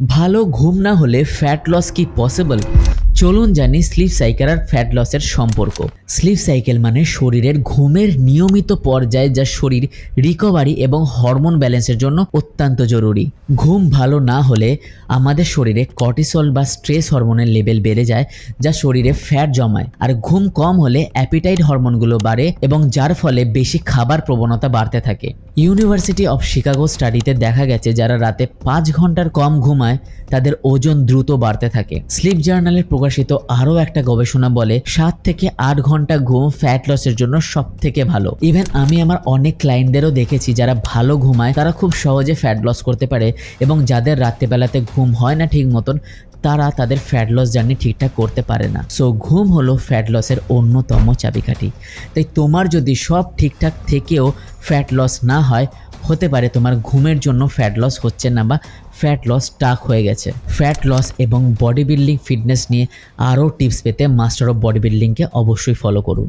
ভালো ঘুম না হলে ফ্যাট লস কি পসিবল চলুন জানি স্লিপ সাইকেল আর ফ্যাট লসের সম্পর্ক। স্লিপ সাইকেল মানে শরীরের ঘুমের নিয়মিত পর্যায়ে যা শরীর রিকভারি এবং হরমোন ব্যালেন্সের জন্য অত্যন্ত জরুরি। ঘুম ভালো না হলে আমাদের শরীরে কর্টিসল বা স্ট্রেস হরমোনের লেভেল বেড়ে যায় যা শরীরে ফ্যাট জমায়। আর ঘুম কম হলে অ্যাপিটাইট হরমোনগুলো বাড়ে এবং যার ফলে বেশি খাবার প্রবণতা বাড়তে থাকে। ইউনিভার্সিটি অফ শিকাগো স্টাডিতে দেখা গেছে যারা রাতে পাঁচ ঘণ্টার কম ঘুমায়, তাদের ওজন দ্রুত বাড়তে থাকে। স্লিপ জার্নালে প্রকাশিত আরও একটা গবেষণা বলে, সাত থেকে আট ঘণ্টা ঘুম ফ্যাট লসের জন্য সব থেকে ভালো। ইভেন আমি আমার অনেক ক্লায়েন্টদেরও দেখেছি যারা ভালো ঘুমায়, তারা খুব সহজে ফ্যাট লস করতে পারে এবং যাদের রাত্রেবেলাতে ঘুম হয় না ঠিক মতন তারা তাদের ফ্যাট লস জার্নি ঠিকঠাক করতে পারে না। সো ঘুম হলো ফ্যাট লসের অন্যতম চাবিকাঠি। তাই তোমার যদি সব ঠিকঠাক থেকেও ফ্যাট লস না হয়, হতে পারে তোমার ঘুমের জন্য ফ্যাট লস হচ্ছে না বা ফ্যাট লস টাক হয়ে গেছে। ফ্যাট লস এবং বডি বিল্ডিং ফিটনেস নিয়ে আরও টিপস পেতে মাস্টার অফ বডি বিল্ডিংকে অবশ্যই ফলো করুন।